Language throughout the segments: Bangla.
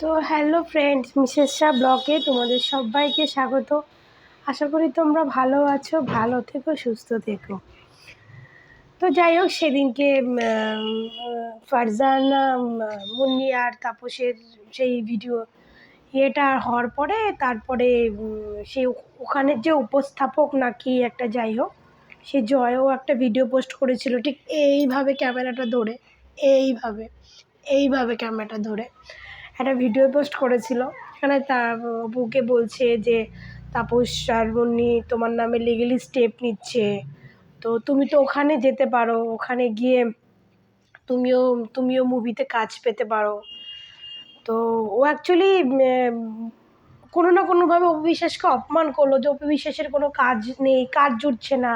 তো হ্যালো ফ্রেন্ডস, মিসেস শাহ ব্লগে তোমাদের সবাইকে স্বাগত। আশা করি তোমরা ভালো আছো, ভালো থেকো, সুস্থ থেকো। তো যাই হোক, সেদিনকে ফারজানা মুন্নি আর তাপসের সেই ভিডিও ইয়েটা হওয়ার পরে তারপরে সেই ওখানের যে উপস্থাপক নাকি একটা যাই হোক, সে জয়ও একটা ভিডিও পোস্ট করেছিল ঠিক এইভাবে ক্যামেরাটা ধরে, এইভাবে এইভাবে ক্যামেরাটা ধরে। একটা ভিডিও পোস্ট করেছিল। এখানে তা অপুকে বলছে যে, তাপস আর মুন্নি তোমার নামে লিগেলি স্টেপ নিচ্ছে। তো তুমি তো ওখানে যেতে পারো, ওখানে গিয়ে তুমিও তুমিও মুভিতে কাজ পেতে পারো। তো ও অ্যাকচুয়ালি কোনো না কোনোভাবে অপবিশ্বাসকে অপমান করল যে, অপবিশ্বাসের কোনো কাজ নেই, কাজ জুটছে না।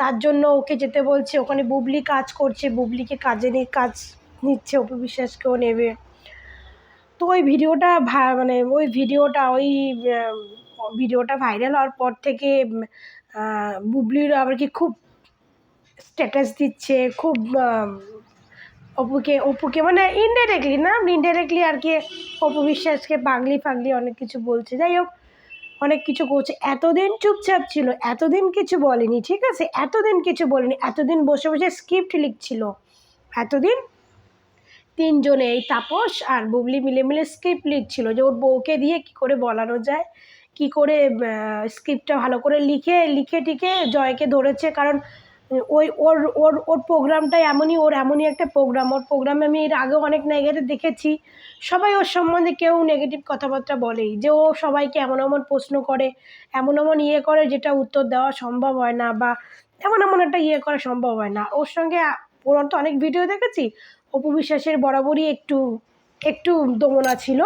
তার জন্য ওকে যেতে বলছে, ওখানে বুবলি কাজ করছে, বুবলিকে কাজে নিয়ে কাজ নিচ্ছে, অপবিশ্বাসকেও নেবে। তো ওই ভিডিওটা মানে ওই ভিডিওটা ওই ভিডিওটা ভাইরাল হওয়ার পর থেকে বুবলির আবার কি খুব স্ট্যাটাস দিচ্ছে, খুব অপুকে অপুকে মানে ইনডাইরেক্টলি না ইনডাইরেক্টলি আর কি অপু বিশ্বাসকে পাগলি ফাগলি অনেক কিছু বলছে। যাই হোক, অনেক কিছু করছে। এতদিন চুপচাপ ছিল, এতদিন কিছু বলেনি, ঠিক আছে? এতদিন কিছু বলেনি, এতদিন বসে বসে স্ক্রিপ্ট লিখছিল। এতদিন তিনজনে এই তাপস আর বুবলি মিলে মিলে স্ক্রিপ্ট লিখছিল যে ওর বউকে দিয়ে কি করে বলানো যায়, কি করে স্ক্রিপ্টটা ভালো করে লিখে লিখে টিখে জয়কে ধরেছে। কারণ ওই ওর ওর ওর প্রোগ্রামটাই এমনই, ওর এমনই একটা প্রোগ্রাম ওর প্রোগ্রামে আমি এর আগেও অনেক নেগেটিভ দেখেছি। সবাই ওর সম্বন্ধে কেউ নেগেটিভ কথাবার্তা বলেই। যে ও সবাইকে এমন এমন প্রশ্ন করে, এমন এমন ইয়ে করে যেটা উত্তর দেওয়া সম্ভব হয় না বা এমন এমন একটা ইয়ে করা সম্ভব হয় না। ওর সঙ্গে, ওর তো অনেক ভিডিও দেখেছি। অপু বিশ্বাসের বরাবরই একটু একটু দমনা ছিল।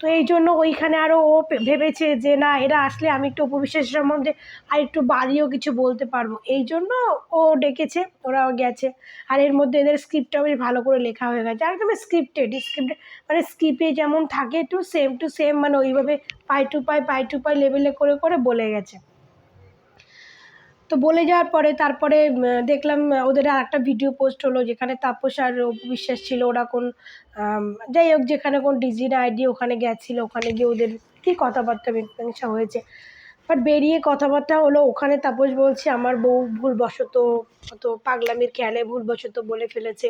তো এই জন্য ওইখানে আরও ও ভেবেছে যে, না, এরা আসলে আমি একটু অপু বিশ্বাসের সম্বন্ধে আর একটু বাড়িয়েও কিছু বলতে পারব। এই জন্য ও ডেকেছে, ওরাও গেছে। আর এর মধ্যে এদের স্ক্রিপ্টটাও বেশ ভালো করে লেখা হয়ে গেছে। আর একদম স্ক্রিপ্টেড স্ক্রিপ্ট মানে স্ক্রিপ্টে যেমন থাকে টু সেম টু সেম মানে ওইভাবে পাই টু পাই পাই টু পাই লেভেলে করে করে বলে গেছে। তো বলে যাওয়ার পরে তারপরে দেখলাম ওদের আর একটা ভিডিও পোস্ট হলো যেখানে তাপস আর বিশ্বাস ছিল। ওরা কোন যাই হোক, যেখানে কোন ডিজির আইডি ওখানে গেছিল, ওখানে গিয়ে ওদের কী কথাবার্তা মীমাংসা হয়েছে। বাট বেরিয়ে কথাবার্তা হলো, ওখানে তাপস বলছে, আমার বউ ভুলবশত, অত পাগলামির খেয়ালে ভুলবশত বলে ফেলেছে।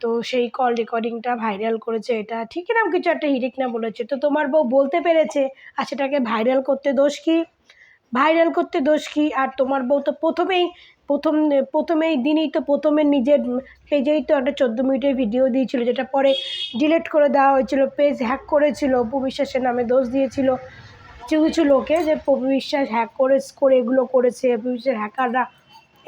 তো সেই কল রেকর্ডিংটা ভাইরাল করেছে। এটা ঠিক এরকম কিছু একটা হিরিক না বলেছে। তো তোমার বউ বলতে পেরেছে, আর সেটাকে ভাইরাল করতে দোষ কি? ভাইরাল করতে দোষ কি? আর তোমার বউ তো প্রথমেই, প্রথম, প্রথমেই দিনই তো প্রথমে নিজের পেজেই তো একটা চোদ্দ মিনিটের ভিডিও দিয়েছিল, যেটা পরে ডিলিট করে দেওয়া হয়েছিল পেজ হ্যাক করেছিল, অপু বিশ্বাসের নামে দোষ দিয়েছিল। কিছু কিছু লোকে যে অপু বিশ্বাস হ্যাক করে করে এগুলো করেছে, অপু বিশ্বাস হ্যাকাররা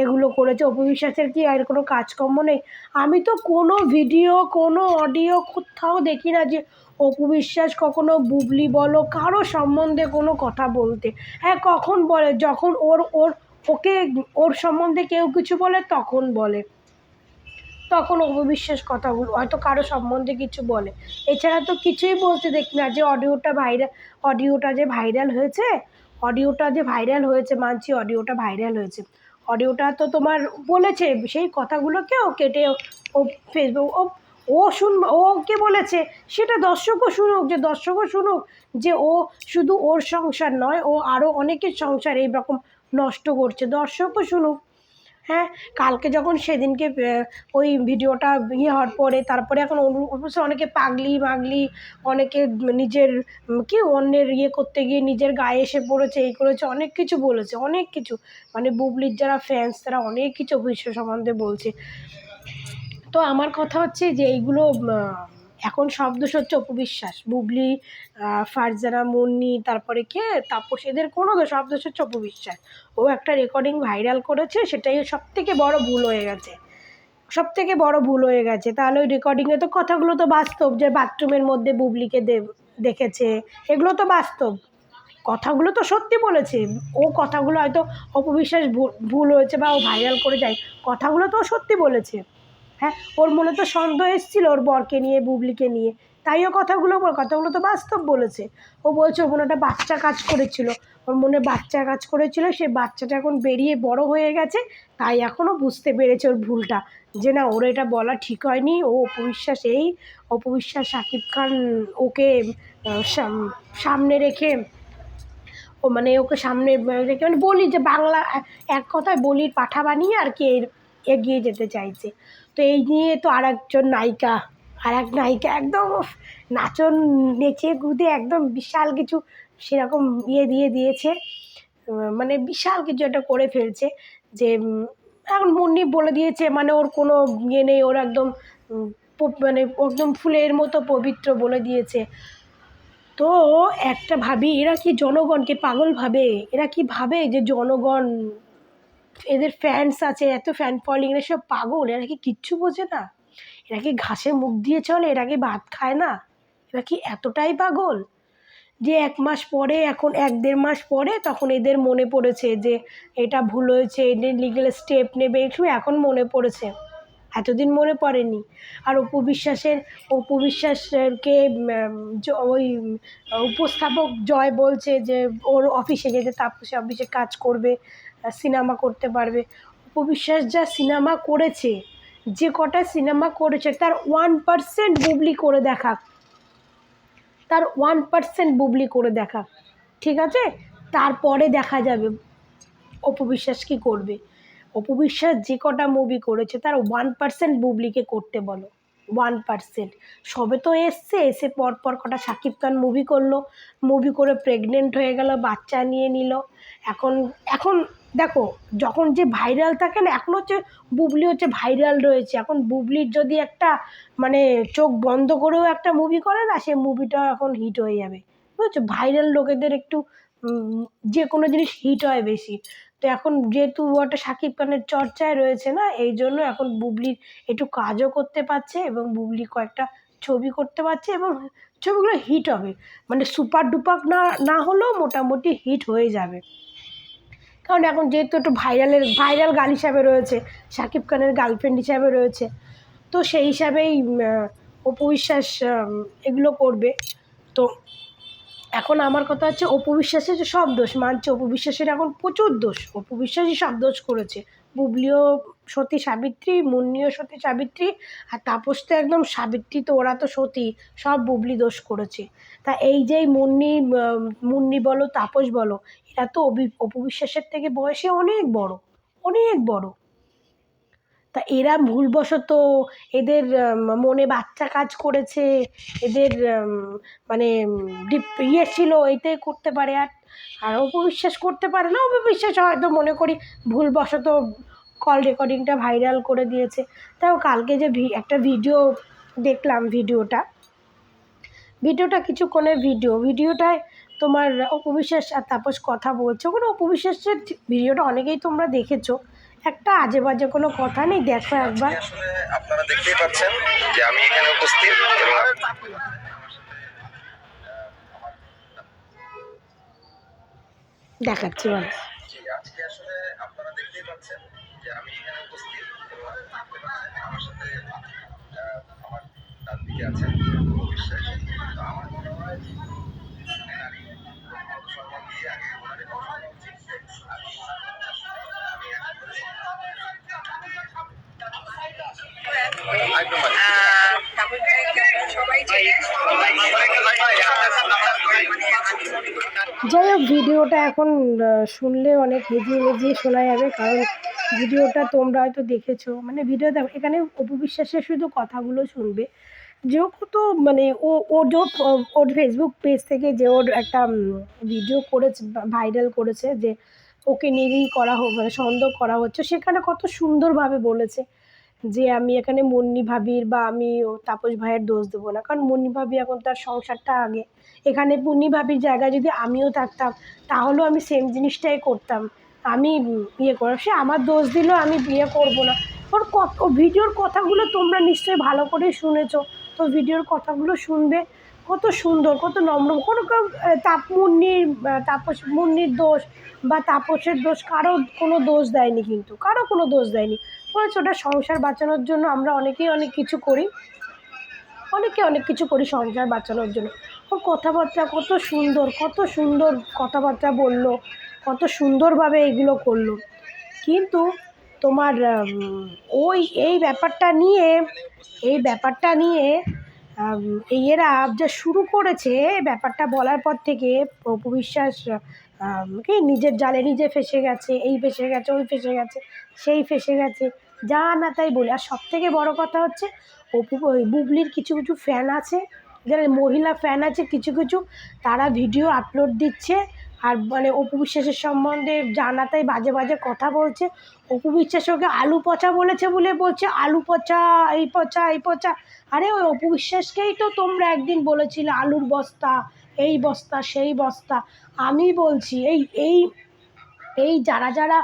এগুলো করেছে, অপু বিশ্বাসের কি আর কোনো কাজকর্ম নেই? আমি তো কোনো ভিডিও কোনো অডিও কোথাও দেখি না যে অপু বিশ্বাস কখনো বুবলি বলো, কারও সম্বন্ধে কোনো কথা বলতে। হ্যাঁ কখন বলে? যখন ওর ওর, ওকে, ওর সম্বন্ধে কেউ কিছু বলে, তখন বলে। তখন অপবিশ্বাস কথাগুলো, হয়তো কারও সম্বন্ধে কিছু বলে। এছাড়া তো কিছুই বলতে দেখি না, যে অডিওটা ভাইরাল অডিওটা যে ভাইরাল হয়েছে, অডিওটা যে ভাইরাল হয়েছে, মানছি অডিওটা ভাইরাল হয়েছে। অডিওটা তো তোমার বলেছে, সেই কথাগুলোকেও কেটে ও ফেসবুক ও ও শুন ওকে বলেছে? সেটা দর্শকও শুনুক, যে দর্শকও শুনুক যে ও শুধু ওর সংসার নয়, ও আরও অনেকের সংসার এইরকম নষ্ট করছে। দর্শকও শুনুক। হ্যাঁ কালকে যখন সেদিনকে ওই ভিডিওটা ইয়ে হওয়ার পরে, তারপরে এখন অবশ্য অনেকে পাগলি মাগলি, অনেকে নিজের কি অন্যের ইয়ে করতে গিয়ে নিজের গায়ে এসে পড়েছে, এই করেছে, অনেক কিছু বলেছে, অনেক কিছু। মানে বুবলির যারা ফ্যান্স তারা অনেক কিছু বিশ্ব সম্বন্ধে বলছে। তো আমার কথা হচ্ছে যে এইগুলো এখন শব্দ হচ্ছে অপবিশ্বাস। বুবলি ফারজানা, মুন্নি, তারপরে কে? তাপস, এদের কোনো শব্দ হচ্ছে অপবিশ্বাস। ও একটা রেকর্ডিং ভাইরাল করেছে, সেটাই সব থেকে বড় ভুল হয়ে গেছে। সব থেকে বড় ভুল হয়ে গেছে। তাহলে ওই রেকর্ডিংয়ে তো কথাগুলো তো বাস্তব, যে বাথরুমের মধ্যে বুবলিকে দেখেছে, এগুলো তো বাস্তব। কথাগুলো তো সত্যি বলেছে। ও কথাগুলো হয়তো অপবিশ্বাস ভুল- হয়েছে বা ও ভাইরাল করে যায়। কথাগুলো তো সত্যি বলেছে। হ্যাঁ ওর মনে তো সন্দেহ এসেছিল ওর বরকে নিয়ে, বুবলিকে নিয়ে। তাই ও কথাগুলো কথাগুলো তো বাস্তব বলেছে। ও বলছে, ওর মনে একটা বাচ্চা কাজ করেছিল। ওর মনে বাচ্চা কাজ করেছিল, সে বাচ্চাটা এখন বেরিয়ে বড় হয়ে গেছে, তাই এখনও বুঝতে পেরেছে ওর ভুলটা। যে না, ওর এটা বলা ঠিক হয়নি, ও অপবিশ্বাস এই, অপবিশ্বাস শাকিব খান ওকে সাম- সামনে রেখে, ও মানে ওকে সামনে রেখে মানে বলি যে বাংলা, এক কথায় বলির পাঠা বানিয়ে আর কি এগিয়ে যেতে চাইছে। তো এই নিয়ে তো আর একজন নায়িকা আর এক নায়িকা একদম নাচন, নেচে কুদে একদম বিশাল কিছু সেরকম ইয়ে দিয়ে দিয়েছে। মানে বিশাল কিছু একটা করে ফেলছে যে এখন মুন্নি বলে দিয়েছে মানে ওর কোনো ইয়ে নেই, ওর একদম মানে একদম ফুলের মতো পবিত্র বলে দিয়েছে। তো একটা ভাবি, এরা কি জনগণকে পাগল ভাবে? এরা কি ভাবে যে জনগণ এদের ফ্যান্স আছে, এত ফ্যান ফলোয়িং এরা সব পাগল, এরা কি কিচ্ছু বোঝে না? এরা কি ঘাসে মুখ দিয়ে চলে, এরা কি ভাত খায় না? এরা কি এতটাই পাগল? যে এক মাস পরে, এখন এক দেড় মাস পরে তখন এদের মনে পড়েছে যে এটা ভুল হয়েছে, এদের লিগেল স্টেপ নেবে একটু এখন মনে পড়েছে। এতদিন মনে পড়েনি। আর অপু বিশ্বাসের, অপু বিশ্বাসকে ওই, উপস্থাপক জয় বলছে যে ওর অফিসে যেতে তাপসে অফিসে কাজ করবে সিনেমা করতে পারবে। অপু বিশ্বাস যা সিনেমা করেছে, যে কটা সিনেমা করেছে, তার ওয়ান পার্সেন্ট বুবলি করে দেখা। তার ওয়ান পার্সেন্ট বুবলি করে দেখা। ঠিক আছে? তারপরে দেখা যাবে অপু বিশ্বাস কী করবে। অপু বিশ্বাস যে কটা মুভি করেছে, তার ওয়ান পার্সেন্ট বুবলিকে করতে বলো। ওয়ান পার্সেন্ট সবে তো এসছে, এসে পর পর কটা শাকিব খান মুভি করল। মুভি করে প্রেগনেন্ট হয়ে গেল, বাচ্চা নিয়ে নিল। এখন এখন দেখো, যখন যে ভাইরাল থাকে না, এখন হচ্ছে বুবলি হচ্ছে ভাইরাল রয়েছে। এখন বুবলির যদি একটা মানে চোখ বন্ধ করেও একটা মুভি করে না, সে মুভিটাও এখন হিট হয়ে যাবে। বুঝেছ? ভাইরাল লোকেদের একটু যে কোনো জিনিস হিট হয় বেশি। তো এখন যেহেতু একটা শাকিব খানের চর্চায় রয়েছে না এই জন্য এখন বুবলির একটু কাজও করতে পারছে এবং বুবলি কয়েকটা ছবি করতে পারছে এবং ছবিগুলো হিট হবে। মানে সুপার ডুপার না না হলেও মোটামুটি হিট হয়ে যাবে। কারণ এখন যেহেতু একটু ভাইরালের ভাইরাল গান হিসাবে রয়েছে শাকিব খানের গার্লফ্রেন্ড হিসাবে রয়েছে তো সেই হিসাবেই উম, আহ, অপু বিশ্বাস উম, এগুলো করবে। তো এখন আমার কথা হচ্ছে অপু বিশ্বাসের যে সব দোষ, মানছে অপু বিশ্বাসের এখন প্রচুর দোষ। অপু বিশ্বাসই সব দোষ করেছে। বুবলিও সতী সাবিত্রী, মুন্নিও সতী সাবিত্রী আর তাপস তো একদম সাবিত্রী তো ওরা তো সতী, সব বুবলি দোষ করেছে। তা এই যে মুন্নি মুন্নি বলো, তাপস বলো, এরা তো অপু বিশ্বাসের থেকে বয়সে অনেক বড় অনেক বড়। তা এরা ভুলবশত এদের মনে বাচ্চা কাজ করেছে, এদের মানে ইয়ে ছিল এটাই করতে পারে, আর আর অপবিশ্বাস করতে পারে না, অপবিশ্বাস হয়তো মনে করি ভুলবশত কল রেকর্ডিংটা ভাইরাল করে দিয়েছে। তাও কালকে যে একটা ভিডিও দেখলাম ভিডিওটা ভিডিওটা কিছুক্ষণের ভিডিও ভিডিওটায় তোমার অপবিশ্বাস আর তাপস কথা বলছে। ওখানে অপবিশ্বাসের ভিডিওটা অনেকেই তোমরা দেখেছ। একটা আজে বাজে কোনো কথা নেই দেখো একবার। আসলে আপনারা দেখতেই পাচ্ছেন যে আমি এখানে উপস্থিত এবং দেখাচ্ছি বলো। আজকে আসলে যাই হোক, ভিডিওটা এখন শুনলে অনেক হেজিয়ে হেজিয়ে শোনা যাবে, কারণ ভিডিওটা তোমরা হয়তো দেখেছ। মানে ভিডিও এখানে অপবিশ্বাসের শুধু কথাগুলো শুনবে। যে ও কত মানে ও ওর যে ওর ফেসবুক পেজ থেকে যে ওর একটা ভিডিও করেছে ভাইরাল করেছে যে ওকে নিয়েই করা হোক মানে সন্দেহ করা হচ্ছে, সেখানে কত সুন্দরভাবে বলেছে। যে আমি এখানে মুন্নি ভাবির বা আমি তাপস ভাইয়ের দোষ দেবো না। কারণ মুন্নি ভাবি এখন তার সংসারটা আগে। এখানে মুন্নি ভাবির জায়গায় যদি আমিও থাকতাম, তাহলেও আমি সেম জিনিসটাই করতাম। আমি বিয়ে করব সে আমার দোষ দিল আমি বিয়ে করব না। ওর কত ভিডিওর কথাগুলো তোমরা নিশ্চয়ই ভালো করে শুনেছ। তো ভিডিওর কথাগুলো শুনবে। কত সুন্দর কত নম্র কোনো কেউ আহ, তাপ মুন্নির তাপস মুন্নির দোষ বা তাপসের দোষ কারও কোনো দোষ দেয়নি কিন্তু কারও কোনো দোষ দেয়নি। বলেছে ওটা সংসার বাঁচানোর জন্য আমরা অনেকেই অনেক কিছু করি। অনেকে অনেক কিছু করি সংসার বাঁচানোর জন্য। ওর কথাবার্তা কত সুন্দর কত সুন্দর কথাবার্তা বলল কত সুন্দরভাবে এগুলো করল। কিন্তু তোমার ওই এই ব্যাপারটা নিয়ে এই ব্যাপারটা নিয়ে এরা যা শুরু করেছে, ব্যাপারটা বলার পর থেকে অপু বিশ্বাস কি নিজের জালে নিজে ফেসে গেছে, এই ফেসে গেছে, ওই ফেসে গেছে, সেই ফেসে গেছে, যা না তাই বলি। আর সব থেকে বড়ো কথা হচ্ছে, অপু বুবলির কিছু কিছু ফ্যান আছে, যারা মহিলা ফ্যান আছে, কিছু কিছু, তারা ভিডিও আপলোড দিচ্ছে আর মানে অপু বিশ্বাসের সম্বন্ধে জানাতাই বাজে বাজে কথা বলছে। অপু বিশ্বাস ওকে আলু পচা বলেছে বলে বলছে, আলু পচা, এই পচা এই পচা। আরে ওই অপু বিশ্বাসকেই তো তোমরা একদিন বলেছিলে, আলুর বস্তা, এই বস্তা, সেই বস্তা। আমি বলছি, এই এই এই যারা যারা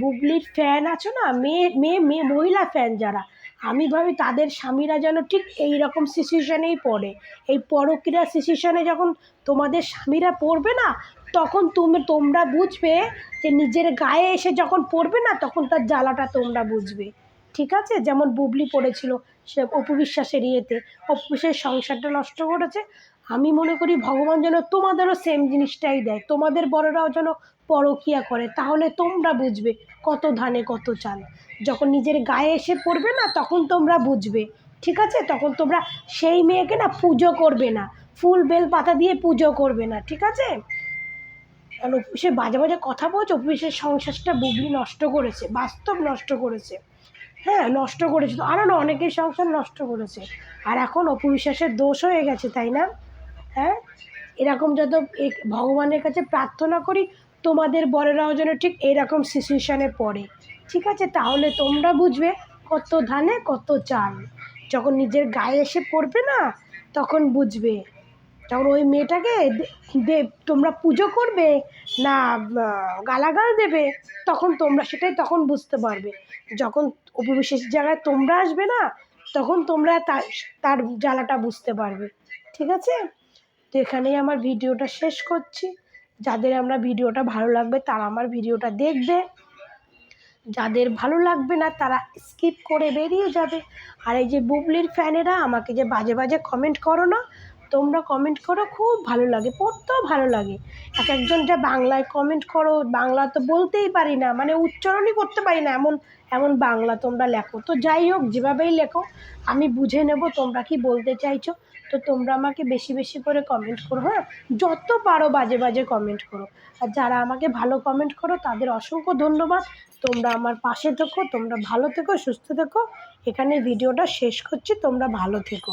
বুবলির ফ্যান আছো না, মেয়ে মেয়ে মেয়ে, মহিলা ফ্যান যারা, আমি ভাবি তাদের স্বামীরা যেন ঠিক এই রকম সিচুয়েশানেই পড়ে। এই পরক্রিয়া সিচুয়েশানে যখন তোমাদের স্বামীরা পড়বে না তখন তুমি, তোমরা বুঝবে যে নিজের গায়ে এসে যখন পড়বে না, তখন তার জ্বালাটা তোমরা বুঝবে। ঠিক আছে? যেমন বুবলি পড়েছিল সে অপু বিশ্বাসের ইয়েতে। অপু বিশ্বাসের সংসারটা নষ্ট করেছে। আমি মনে করি ভগবান যেন তোমাদেরও সেম জিনিসটাই দেয়। তোমাদের বড়রাও যেন পরকিয়া করে। তাহলে তোমরা বুঝবে কত ধানে, কত চাল। যখন নিজের গায়ে এসে পড়বে না, তখন তোমরা বুঝবে। ঠিক আছে? তখন তোমরা সেই মেয়েকে না পুজো করবে না। ফুল বেল পাতা দিয়ে পুজো করবে না। ঠিক আছে? কারণ অফিসে বাজে বাজে কথা বলছে, অফিসের সংসারটা বুবলি নষ্ট করেছে, বাস্তব নষ্ট করেছে। হ্যাঁ নষ্ট করেছে তো। আরও অনেকের সংসার নষ্ট করেছে। আর এখন অপবিশ্বাসের দোষ হয়ে গেছে, তাই না? হ্যাঁ? এরকম যত ভগবানের কাছে প্রার্থনা করি, তোমাদের বড়রাও যেন ঠিক এরকম সিচুয়েশানে পড়ে। ঠিক আছে? তাহলে তোমরা বুঝবে কত ধানে, কত চাল। যখন নিজের গায়ে এসে পড়বে না, তখন বুঝবে। তখন ওই মেয়েটাকে দে- দে, তোমরা পুজো করবে না গালাগাল দেবে, তখন তোমরা সেটাই তখন বুঝতে পারবে। যখন উপবিশেষ জায়গায় তোমরা আসবে না, তখন তোমরা তার জ্বালাটা বুঝতে পারবে। ঠিক আছে? তো এখানেই আমার ভিডিওটা শেষ করছি। যাদের আমরা ভিডিওটা ভালো লাগবে, তারা আমার ভিডিওটা দেখবে। যাদের ভালো লাগবে না, তারা স্কিপ করে বেরিয়ে যাবে। আর এই যে বুবলির ফ্যানেরা, আমাকে যে বাজে বাজে কমেন্ট করো না তোমরা কমেন্ট করো, খুব ভালো লাগে, পড়তেও ভালো লাগে। এক একজনটা বাংলায় কমেন্ট করো, বাংলা তো বলতেই পারি না মানে উচ্চারণই করতে পারি না, এমন এমন বাংলা তোমরা লেখো। তো যাই হোক, যেভাবেই লেখো, আমি বুঝে নেব তোমরা কি বলতে চাইছো। তো তোমরা আমাকে বেশি বেশি করে কমেন্ট করো হ্যাঁ? যত পারো বাজে বাজে কমেন্ট করো। আর যারা আমাকে ভালো কমেন্ট করো, তাদের অসংখ্য ধন্যবাদ। তোমরা আমার পাশে থেকো, তোমরা ভালো থেকো, সুস্থ থেকো। এখানে ভিডিওটা শেষ করছি, তোমরা ভালো থেকো।